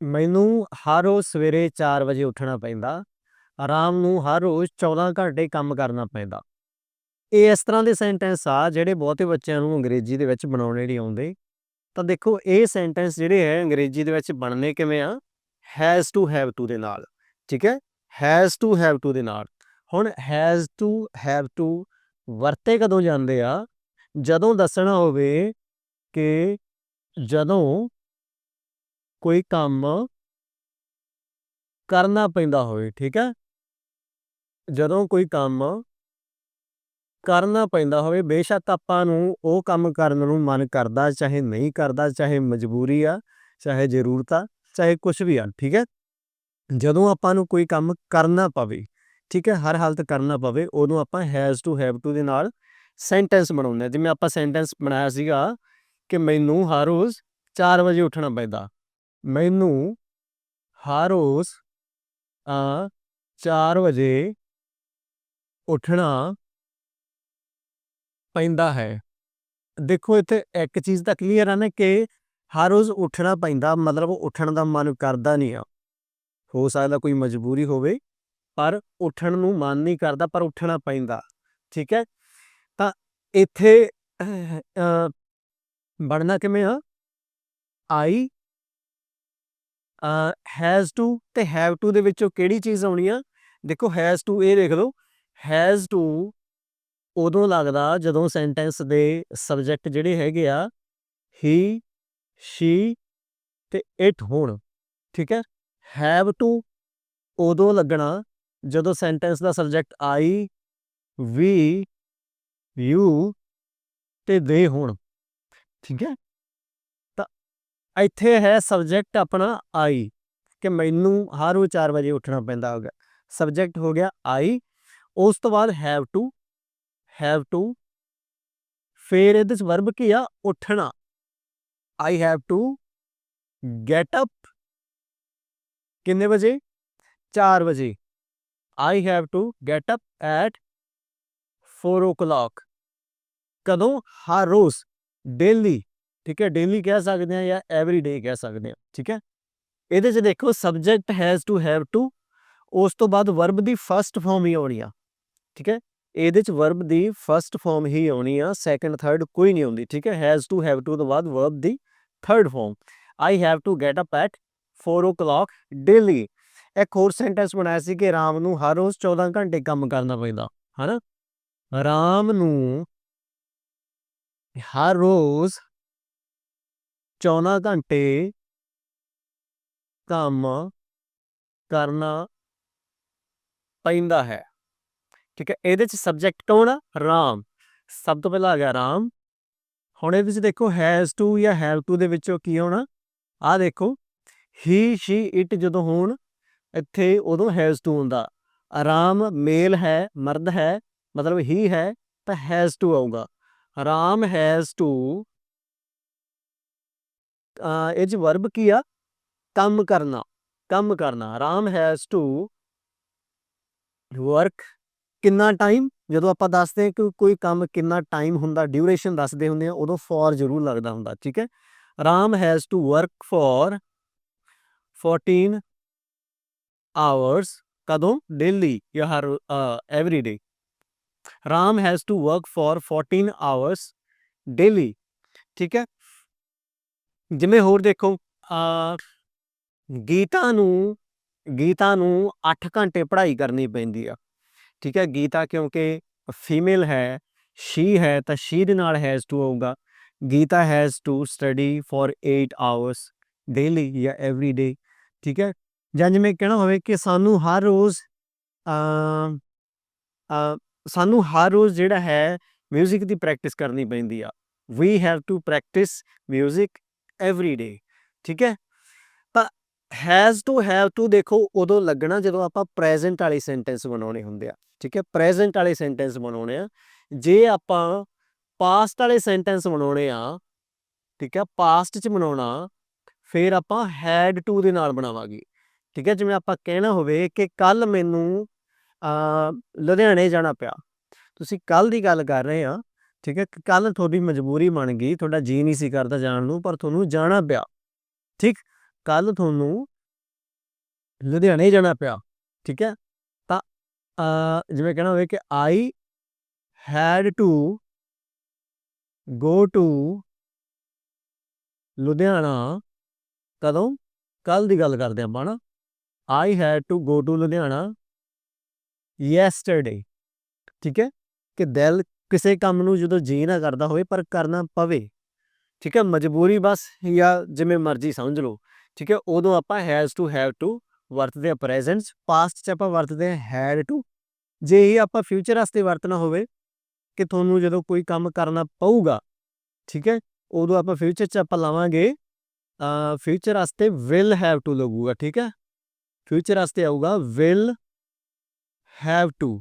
ਮੈਨੂੰ ਹਰ ਰੋਜ਼ ਸਵੇਰੇ 4 ਵਜੇ ਉੱਠਣਾ ਪੈਂਦਾ। ਆਰਾਮ ਨੂੰ ਹਰ ਰੋਜ਼ 14 ਘੰਟੇ ਕੰਮ ਕਰਨਾ ਪੈਂਦਾ। ਇਹ ਇਸ ਤਰ੍ਹਾਂ ਦੇ ਸੈਂਟੈਂਸ ਆ ਜਿਹੜੇ ਬਹੁਤੇ ਬੱਚਿਆਂ ਨੂੰ ਅੰਗਰੇਜ਼ੀ ਦੇ ਵਿੱਚ ਬਣਾਉਣੇ ਨਹੀਂ ਆਉਂਦੇ। ਤਾਂ ਦੇਖੋ, ਇਹ ਸੈਂਟੈਂਸ ਜਿਹੜੇ ਹੈ ਅੰਗਰੇਜ਼ੀ ਦੇ ਵਿੱਚ ਬਣਨੇ ਕਿਵੇਂ ਆ ਹੈਜ਼ ਟੂ ਹੈਵ ਟੂ ਦੇ ਨਾਲ, ਠੀਕ ਹੈ ਹੈਜ਼ ਟੂ ਹੈਵ ਟੂ ਦੇ ਨਾਲ ਹੁਣ ਹੈਜ਼ ਟੂ ਹੈਵ ਟੂ ਵਰਤੇ ਕਦੋਂ ਜਾਂਦੇ ਆ ਜਦੋਂ ਦੱਸਣਾ ਹੋਵੇ ਕਿ ਜਦੋਂ ਕੋਈ ਕੰਮ ਕਰਨਾ ਪੈਂਦਾ ਹੋਵੇ, ਠੀਕ ਹੈ? ਜਦੋਂ ਕੋਈ ਕੰਮ ਕਰਨਾ ਪੈਂਦਾ ਹੋਵੇ, ਬੇਸ਼ੱਕ ਆਪਾਂ ਨੂੰ ਉਹ ਕੰਮ ਕਰਨ ਨੂੰ ਮਨ ਕਰਦਾ, ਚਾਹੇ ਨਹੀਂ ਕਰਦਾ, ਚਾਹੇ ਮਜਬੂਰੀ ਆ, ਚਾਹੇ ਜ਼ਰੂਰਤ ਆ, ਚਾਹੇ ਕੁਝ ਵੀ ਆ, ਠੀਕ ਹੈ? ਜਦੋਂ ਆਪਾਂ ਨੂੰ ਕੋਈ ਕੰਮ ਕਰਨਾ ਪਵੇ, ਠੀਕ ਹੈ, ਹਰ ਹਾਲਤ ਕਰਨਾ ਪਵੇ, ਉਦੋਂ ਆਪਾਂ ਹੈਜ਼ ਟੂ ਹੈਵ ਟੂ ਦੇ ਨਾਲ ਸੈਂਟੈਂਸ ਬਣਾਉਂਦੇ ਹਾਂ। ਜਿਵੇਂ ਆਪਾਂ ਸੈਂਟੈਂਸ ਬਣਾਇਆ ਸੀਗਾ ਕਿ ਮੈਨੂੰ ਹਰ ਰੋਜ਼ 4 ਵਜੇ ਉੱਠਣਾ ਪੈਂਦਾ। ਮੈਨੂੰ ਹਰ ਰੋਜ਼ ਆ 4 ਵਜੇ ਉੱਠਣਾ ਪੈਂਦਾ ਹੈ। ਦੇਖੋ, ਇੱਥੇ ਇੱਕ ਚੀਜ਼ ਤਾਂ ਕਲੀਅਰ ਆ ਨਾ ਕਿ ਹਰ ਰੋਜ਼ ਉੱਠਣਾ ਪੈਂਦਾ, ਮਤਲਬ ਉੱਠਣ ਦਾ ਮਨ ਕਰਦਾ ਨਹੀਂ ਆ। ਹੋ ਸਕਦਾ ਕੋਈ ਮਜਬੂਰੀ ਹੋਵੇ, ਪਰ ਉੱਠਣ ਨੂੰ ਮਨ ਨਹੀਂ ਕਰਦਾ, ਪਰ ਉੱਠਣਾ ਪੈਂਦਾ, ਠੀਕ ਹੈ? ਤਾਂ ਇੱਥੇ ਬਣਨਾ ਕਿਵੇਂ ਆ? ਆਈ ਹੈਜ਼ ਟੂ ਤੇ ਹੈਵ ਟੂ ਦੇ ਵਿੱਚੋਂ ਕਿਹੜੀ ਚੀਜ਼ ਆਉਣੀ ਆ? ਦੇਖੋ ਹੈਜ਼ ਟੂ ਇਹ ਦੇਖ ਲਓ। ਹੈਜ਼ ਟੂ ਉਦੋਂ ਲੱਗਦਾ ਜਦੋਂ ਸੈਂਟੈਂਸ ਦੇ ਸਬਜੈਕਟ ਜਿਹੜੇ ਹੈਗੇ ਆ ਹੀ ਸ਼ੀ ਤੇ ਇਟ ਹੋਣ, ਠੀਕ ਹੈ? ਹੈਵ ਟੂ ਉਦੋਂ ਲੱਗਣਾ ਜਦੋਂ ਸੈਂਟੈਂਸ ਦਾ ਸਬਜੈਕਟ ਆਈ ਵੀ ਯੂ ਤੇ ਦੇ ਹੋਣ, ਠੀਕ ਹੈ? ਇੱਥੇ ਹੈ ਸਬਜੈਕਟ ਆਪਣਾ ਆਈ ਕਿ ਮੈਨੂੰ ਹਰ ਰੋਜ਼ 4 ਵਜੇ ਉੱਠਣਾ ਪੈਂਦਾ ਹੋਗਾ। ਸਬਜੈਕਟ ਹੋ ਗਿਆ ਆਈ ਉਸ ਤੋਂ ਬਾਅਦ ਹੈਵ ਟੂ ਹੈਵ ਟੂ ਫਿਰ ਇਹਦੇ ਚ ਵਰਬ ਕੀ ਆ? ਉੱਠਣਾ। I have to get up ਕਿੰਨੇ ਵਜੇ? 4 ਵਜੇ। I have to get up at 4 o'clock ਕਦੋਂ? ਹਰ ਰੋਜ਼। ਡੇਲੀ ਠੀਕ ਹੈ ਡੇਲੀ ਕਹਿ ਸਕਦੇ ਆ ਜਾਂ ਐਵਰੀ ਡੇ ਕਹਿ ਸਕਦੇ ਆ ਠੀਕ ਹੈ? ਇਹਦੇ 'ਚ ਦੇਖੋ subject has to have to ਉਸ ਤੋਂ ਬਾਅਦ ਵਰਬ ਦੀ ਫਰਸਟ ਫਾਰਮ ਹੀ ਆਉਣੀ ਆ, ਠੀਕ ਹੈ? ਇਹਦੇ 'ਚ ਵਰਬ ਦੀ ਫਰਸਟ ਫਾਰਮ ਹੀ ਆਉਣੀ ਆ ਸੈਕੰਡ ਥਰਡ ਕੋਈ ਨਹੀਂ ਆਉਂਦੀ, ਠੀਕ ਹੈ? ਹੈਜ਼ ਟੂ ਹੈਵ ਟੂ ਤੋਂ ਬਾਅਦ verb the third form I have to get up at 4 o'clock daily ਇੱਕ ਹੋਰ ਸੈਂਟੈਂਸ ਬਣਾਇਆ ਸੀ ਕਿ ਰਾਮ ਨੂੰ ਹਰ ਰੋਜ਼ 14 ਘੰਟੇ ਕੰਮ ਕਰਨਾ ਪੈਂਦਾ, ਹਨਾ? ਰਾਮ ਨੂੰ ਹਰ ਰੋਜ਼ 14 ਘੰਟੇ ਕੰਮ ਕਰਨਾ ਪੈਂਦਾ ਹੈ। ਠੀਕ ਹੈ, ਇਹਦੇ ਚ ਸਬਜੈਕਟ ਕੌਣ ਆ? ਰਾਮ। ਸਭ ਤੋਂ ਪਹਿਲਾਂ ਆ ਗਿਆ ਰਾਮ। ਹੁਣ ਇਹਦੇ ਵਿੱਚ ਦੇਖੋ ਹੈਜ਼ ਟੂ ਜਾਂ ਹੈਵ ਟੂ ਦੇ ਵਿੱਚੋਂ ਕੀ ਹੋਣਾ? ਆ ਦੇਖੋ ਹੀ ਸ਼ੀ ਇਟ ਜਦੋਂ ਹੋਣ, ਇੱਥੇ ਉਦੋਂ ਹੈਜ਼ ਟੂ ਹੁੰਦਾ। ਆਰਾਮ ਮੇਲ ਹੈ, ਮਰਦ ਹੈ, ਮਤਲਬ ਹੀ ਹੈ, ਤਾਂ ਹੈਜ਼ ਟੂ ਆਊਗਾ। ਰਾਮ ਹੈਜ਼ ਟੂ ਇਹ ਚ ਵਰਬ ਕੀ ਆ? ਕੰਮ ਕਰਨਾ ਕੰਮ ਕਰਨਾ। ਰਾਮ ਹੈਜ਼ ਟੂ ਵਰਕ ਕਿੰਨਾ ਟਾਈਮ ਜਦੋਂ ਆਪਾਂ ਦੱਸਦੇ ਹਾਂ ਕਿ ਕੋਈ ਕੰਮ ਕਿੰਨਾ ਟਾਈਮ ਹੁੰਦਾ ਡਿਊਰੇਸ਼ਨ ਦੱਸਦੇ ਹੁੰਦੇ ਆ ਉਦੋਂ ਫॉर ਜ਼ਰੂਰ ਲੱਗਦਾ ਹੁੰਦਾ, ਠੀਕ ਹੈ? Ram has to work for 14 hours ਕਦੋਂ? ਡੇਲੀ ਜਾਂ ਹਰ every day Ram has to work for 14 hours daily ਠੀਕ ਹੈ? ਜਿਵੇਂ ਹੋਰ ਦੇਖੋ, ਆ ਗੀਤਾ ਨੂੰ ਗੀਤਾ ਨੂੰ 8 ਘੰਟੇ ਪੜ੍ਹਾਈ ਕਰਨੀ ਪੈਂਦੀ ਆ। ਠੀਕ ਹੈ, ਗੀਤਾ ਕਿਉਂਕਿ ਫੀਮੇਲ ਹੈ ਸ਼ੀ ਹੈ ਤਾਂ ਸ਼ੀ ਦੇ ਨਾਲ ਹੈਜ਼ ਟੂ ਹੋਊਗਾ Geeta has to study for 8 hours daily ਜਾਂ ਐਵਰੀ ਡੇ ਠੀਕ ਹੈ, ਜਾਂ ਜਿਵੇਂ ਕਹਿਣਾ ਹੋਵੇ ਕਿ ਸਾਨੂੰ ਹਰ ਰੋਜ਼ ਅ ਸਾਨੂੰ ਹਰ ਰੋਜ਼ ਜਿਹੜਾ ਹੈ 뮤직 ਦੀ ਪ੍ਰੈਕਟਿਸ ਕਰਨੀ ਪੈਂਦੀ ਆ। We have to practice 뮤직 every day ਠੀਕ ਹੈ? ਤਾਂ ਹੈਜ਼ ਟੂ ਹੈਵ ਟੂ ਦੇਖੋ, ਉਦੋਂ ਲੱਗਣਾ ਜਦੋਂ ਆਪਾਂ ਪ੍ਰੈਜ਼ੈਂਟ ਵਾਲੇ ਸੈਂਟੈਂਸ ਬਣਾਉਣੇ ਹੁੰਦੇ ਆ, ਠੀਕ ਹੈ? ਪ੍ਰੈਜ਼ੈਂਟ ਵਾਲੇ ਸੈਂਟੈਂਸ ਬਣਾਉਣੇ ਆ, ਜੇ ਆਪਾਂ ਪਾਸਟ ਵਾਲੇ ਸੈਂਟੈਂਸ ਬਣਾਉਣੇ ਆ, ਠੀਕ ਹੈ? ਪਾਸਟ ਚ ਬਣਾਉਣਾ, ਫਿਰ ਆਪਾਂ ਹੈਡ ਟੂ ਦੇ ਨਾਲ ਬਣਾਵਾਂਗੇ, ਠੀਕ ਹੈ? ਜਿਵੇਂ ਆਪਾਂ ਕਹਿਣਾ ਹੋਵੇ ਕਿ ਕੱਲ ਮੈਨੂੰ ਲੁਧਿਆਣੇ ਜਾਣਾ ਪਿਆ, ਤੁਸੀਂ ਕੱਲ ਦੀ ਗੱਲ ਕਰ ਰਹੇ ਆ ਠੀਕ ਹੈ ਕੱਲ ਤੁਹਾਡੀ ਮਜਬੂਰੀ ਬਣ ਗਈ, ਤੁਹਾਡਾ ਜੀ ਨਹੀਂ ਸੀ ਕਰਦਾ ਜਾਣ ਨੂੰ, ਪਰ ਤੁਹਾਨੂੰ ਜਾਣਾ ਪਿਆ। ਠੀਕ ਕੱਲ ਤੁਹਾਨੂੰ ਲੁਧਿਆਣੇ ਜਾਣਾ ਪਿਆ, ਠੀਕ ਹੈ। ਤਾਂ ਜਿਵੇਂ ਕਹਿਣਾ ਹੋਵੇ ਕਿ I had to go to Ludhiana. ਕਦੋਂ? ਕੱਲ ਦੀ ਗੱਲ ਕਰਦੇ ਆਪਾਂ ਨਾ। I had to go to Ludhiana yesterday ਠੀਕ ਹੈ। ਕਿ ਦਿਲ ਕਿਸੇ ਕੰਮ ਨੂੰ ਜਦੋਂ ਜੀ ਨਾ ਕਰਦਾ ਹੋਵੇ, ਪਰ ਕਰਨਾ ਪਵੇ। ਠੀਕ ਹੈ, ਮਜਬੂਰੀ ਬਸ, ਜਾਂ ਜਿਵੇਂ ਮਰਜ਼ੀ ਸਮਝ ਲਓ। ਠੀਕ ਹੈ, ਉਦੋਂ ਆਪਾਂ ਹੈਜ਼ ਟੂ ਹੈਵ ਟੂ ਵਰਤਦੇ ਆ ਪ੍ਰੈਜ਼ੈਂਟਸ ਪਾਸਟ ਚ ਆਪਾਂ ਵਰਤਦੇ ਆ ਹੈਡ ਟੂ ਜੇ ਇਹ ਆਪਾਂ ਫਿਊਚਰ ਵਾਸਤੇ ਵਰਤਣਾ ਹੋਵੇ, ਕਿ ਤੁਹਾਨੂੰ ਜਦੋਂ ਕੋਈ ਕੰਮ ਕਰਨਾ ਪਊਗਾ, ਠੀਕ ਹੈ, ਉਦੋਂ ਆਪਾਂ ਫਿਊਚਰ ਚ ਆਪਾਂ ਲਾਵਾਂਗੇ ਫਿਊਚਰ ਵਾਸਤੇ ਵਿਲ ਹੈਵ ਟੂ ਲੱਗੂਗਾ, ਠੀਕ ਹੈ। ਫਿਊਚਰ ਵਾਸਤੇ ਆਊਗਾ will have to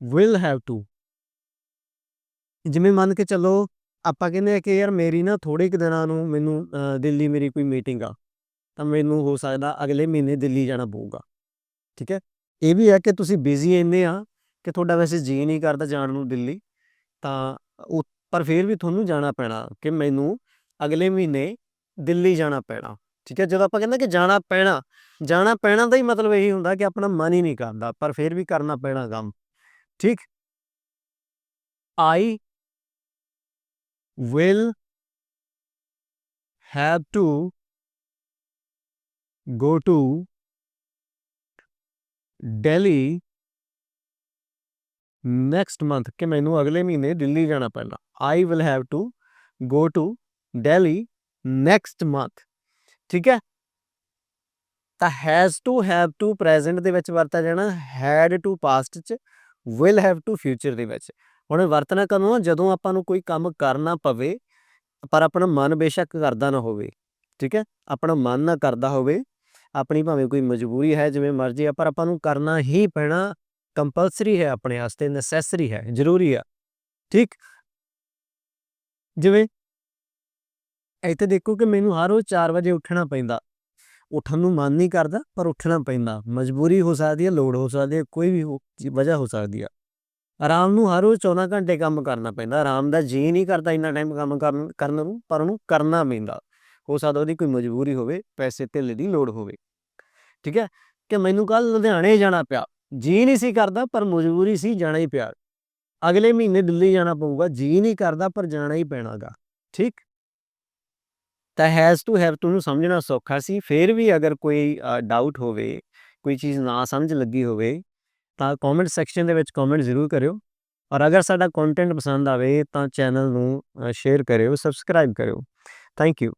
will have to ਜਿਵੇਂ ਮੰਨ ਕੇ ਚੱਲੋ, ਆਪਾਂ ਕਹਿੰਦੇ ਆ ਕਿ ਯਾਰ ਮੇਰੀ ਨਾ ਥੋੜੇ ਕੁ ਦਿਨਾਂ ਨੂੰ ਮੈਨੂੰ ਦਿੱਲੀ ਮੇਰੀ ਕੋਈ ਮੀਟਿੰਗ ਆ, ਤਾਂ ਮੈਨੂੰ ਹੋ ਸਕਦਾ ਅਗਲੇ ਮਹੀਨੇ ਦਿੱਲੀ ਜਾਣਾ ਪਊਗਾ। ਠੀਕ ਹੈ? ਇਹ ਵੀ ਹੈ ਕਿ ਤੁਸੀਂ ਬਿਜ਼ੀ ਇੰਨੇ ਆ ਕਿ ਤੁਹਾਡਾ ਵੈਸੇ ਜੀ ਨਹੀਂ ਕਰਦਾ ਜਾਣ ਨੂੰ ਦਿੱਲੀ, ਤਾਂ ਉਹ ਪਰ ਫਿਰ ਵੀ ਤੁਹਾਨੂੰ ਜਾਣਾ ਪੈਣਾ ਕਿ ਮੈਨੂੰ ਅਗਲੇ ਮਹੀਨੇ ਦਿੱਲੀ ਜਾਣਾ ਪੈਣਾ। ਠੀਕ ਹੈ? ਜਦੋਂ ਆਪਾਂ ਕਹਿੰਦੇ ਕਿ ਜਾਣਾ ਪੈਣਾ ਜਾਣਾ ਪੈਣਾ ਦਾ ਹੀ ਮਤਲਬ ਇਹੀ ਹੁੰਦਾ ਕਿ ਆਪਣਾ ਮਨ ਹੀ ਨਹੀਂ ਕਰਦਾ, ਪਰ ਫਿਰ ਵੀ ਕਰਨਾ ਪੈਣਾ ਕੰਮ। ਠੀਕ? I will have to go to Delhi next month ਕਿ ਮੈਨੂੰ ਅਗਲੇ ਮਹੀਨੇ ਦਿੱਲੀ ਜਾਣਾ ਪੈਣਾ I will have to go to Delhi next month ਠੀਕ ਹੈ ਤਾਂ has to have to present ਦੇ ਵਿੱਚ ਵਰਤਿਆ ਜਾਣਾ ਹੈਡ ਟੂ ਪਾਸਟ ਚ ਵਿਲ ਹੈਵ ਟੂ ਫਿਊਚਰ ਦੇ ਵਿੱਚ ਹੁਣ ਵਰਤਣਾ ਕਦੋਂ ਆ? ਜਦੋਂ ਆਪਾਂ ਨੂੰ ਕੋਈ ਕੰਮ ਕਰਨਾ ਪਵੇ, ਪਰ ਆਪਣਾ ਮਨ ਬੇਸ਼ੱਕ ਕਰਦਾ ਨਾ ਹੋਵੇ, ਠੀਕ ਹੈ? ਆਪਣਾ ਮਨ ਨਾ ਕਰਦਾ ਹੋਵੇ, ਆਪਣੀ ਭਾਵੇਂ ਕੋਈ ਮਜਬੂਰੀ ਹੈ, ਜਿਵੇਂ ਮਰਜ਼ੀ ਆ, ਪਰ ਆਪਾਂ ਨੂੰ ਕਰਨਾ ਹੀ ਪੈਣਾ ਕੰਪਲਸਰੀ ਹੈ, ਆਪਣੇ ਵਾਸਤੇ ਨੈਸੈਸਰੀ ਹੈ, ਜ਼ਰੂਰੀ ਆ, ਠੀਕ? ਜਿਵੇਂ ਇੱਥੇ ਦੇਖੋ ਕਿ ਮੈਨੂੰ ਹਰ ਰੋਜ਼ 4 ਵਜੇ ਉੱਠਣਾ ਪੈਂਦਾ। ਉੱਠਣ ਨੂੰ ਮਨ ਨਹੀਂ ਕਰਦਾ, ਪਰ ਉੱਠਣਾ ਪੈਂਦਾ। ਮਜਬੂਰੀ ਹੋ ਸਕਦੀ ਹੈ, ਲੋੜ ਹੋ ਸਕਦੀ ਹੈ, ਕੋਈ ਵੀ ਹੋ- ਵਜ੍ਹਾ ਹੋ ਸਕਦੀ ਆ। ਆਰਾਮ ਨੂੰ ਹਰ ਰੋਜ਼ 14 ਘੰਟੇ ਕੰਮ ਕਰਨਾ ਪੈਂਦਾ। ਆਰਾਮ ਦਾ ਜੀ ਨਹੀਂ ਕਰਦਾ ਇੰਨਾ ਟਾਈਮ ਕੰਮ ਕਰਨ ਕਰਨ ਨੂੰ, ਪਰ ਉਹਨੂੰ ਕਰਨਾ ਪੈਂਦਾ। ਹੋ ਸਕਦਾ ਉਹਦੀ ਕੋਈ ਮਜਬੂਰੀ ਹੋਵੇ, ਪੈਸੇ ਧੇਲੇ ਦੀ ਲੋੜ ਹੋਵੇ। ਠੀਕ ਹੈ? ਕਿ ਮੈਨੂੰ ਕੱਲ ਲੁਧਿਆਣੇ ਜਾਣਾ ਪਿਆ। ਜੀ ਨਹੀਂ ਸੀ ਕਰਦਾ, ਪਰ ਮਜਬੂਰੀ ਸੀ ਜਾਣਾ ਹੀ ਪਿਆ। ਅਗਲੇ ਮਹੀਨੇ ਦਿੱਲੀ ਜਾਣਾ ਪਊਗਾ। ਜੀ ਨਹੀਂ ਕਰਦਾ, ਪਰ ਜਾਣਾ ਹੀ ਪੈਣਾਗਾ। ਠੀਕ? ਤਾਂ ਹੈਜ਼ ਟੂ ਹੈਵ ਟੂ ਨੂੰ ਸਮਝਣਾ ਸੌਖਾ ਸੀ। ਫਿਰ ਵੀ ਅਗਰ ਕੋਈ ਡਾਊਟ ਹੋਵੇ, ਕੋਈ ਚੀਜ਼ ਨਾ ਸਮਝ ਲੱਗੀ ਹੋਵੇ ਤਾਂ ਕਮੈਂਟ ਸੈਕਸ਼ਨ ਦੇ ਵਿੱਚ ਕਮੈਂਟ ਜ਼ਰੂਰ ਕਰਿਓ। ਔਰ ਅਗਰ ਸਾਡਾ ਕੰਟੈਂਟ ਪਸੰਦ ਆਵੇ ਤਾਂ ਚੈਨਲ ਨੂੰ ਸ਼ੇਅਰ ਕਰਿਓ ਸਬਸਕ੍ਰਾਈਬ ਕਰਿਓ। Thank you